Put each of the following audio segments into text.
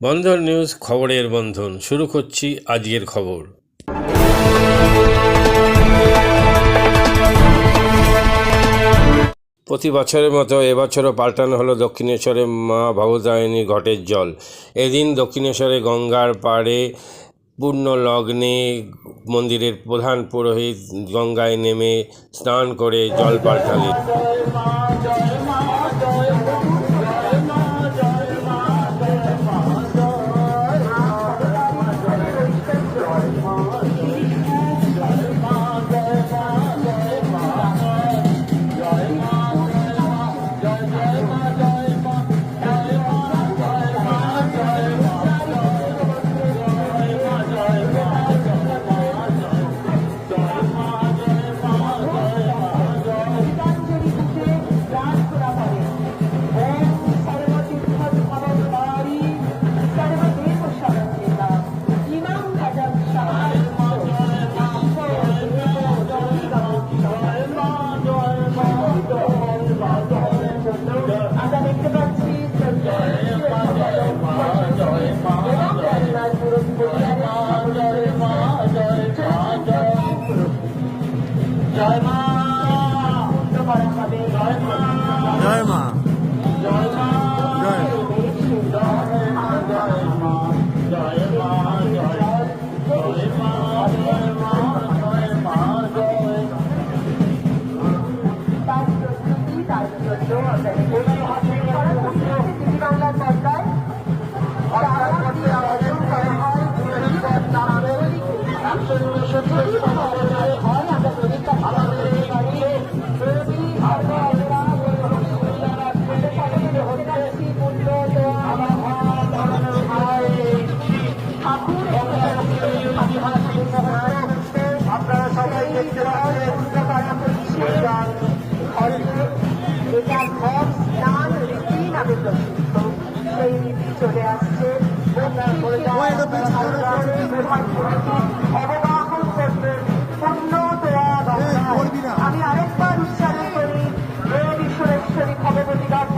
বন্ধন news খবরের বন্ধন। শুরু করছি আজকের খবর। প্রতি বছরের মতো এবছরও পাল্টানো হলো দক্ষিণেশ্বরে মা ভবতারিণী ঘটের জল। এদিন দক্ষিণেশ্বরে গঙ্গার পাড়ে পূর্ণ লগ্নে মন্দিরের প্রধান পুরোহিত গঙ্গায় নেমে স্নান করে জল পাল্টালেন। জয় মা করা হবে জয় মা চলে আসছে আমি আরেকবার উচ্চারণ করি হে ঈশ্বরেশ্বরী ভগবতী তপ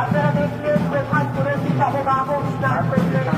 আপনারা দেখলেন প্রধান অবগাহন স্নান করলেন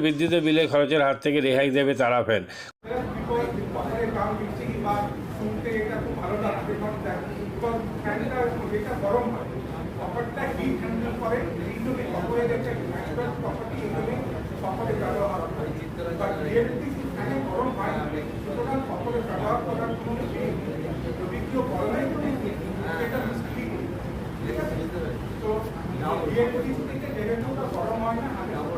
বিদ্যুতের বিলে খরচের হাত থেকে রেহাই দেবে তারা ফ্যান তো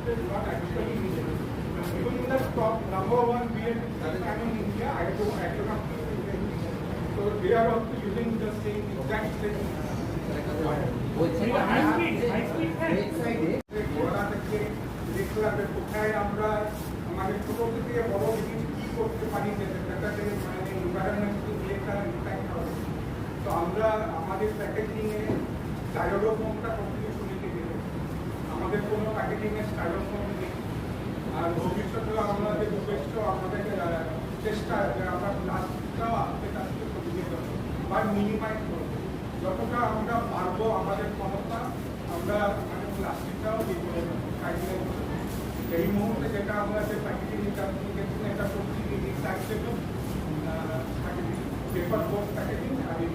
রিয়েলিটি থেকে যেহেতু ওটা গরম হয় না hundred percent কপারে not actually Even in the top number one BLT fan in India, I do I do not So they are also using the same exact same. ঘোড়া থেকে দেখতে হবে কোথায় আমরা মানে ছোট থেকে বড় জিনিস কি করতে পারি যেটা থেকে মানে এনভায়রনমেন্ট একটা ইম্প্যাক্ট হবে তো আমরা আমাদের প্যাকেজিং এ স্টাইরোফোমটা কমপ্লিট লিখে দিলাম আমাদের কোনো প্যাকেজিং এ স্টাইরোফোম নেই। আর ভবিষ্যতে আমাদের যথেষ্ট আমাদের চেষ্টা যে আমরা প্লাস্টিকটাও কাছ থেকে সরিয়ে দেবো বা মিনিমাইজ করব। যতটা আমরা পারব আমাদের ক্ষমতা আমরা মানে প্লাস্টিকটাও দিয়ে করে দেবো। সাইকেল এই মুহূর্তে যেটা আমরা যে প্যাকেজিং ইন্টারপ্লিকেশন এটা করছি recycle packaging paper board packaging আর এই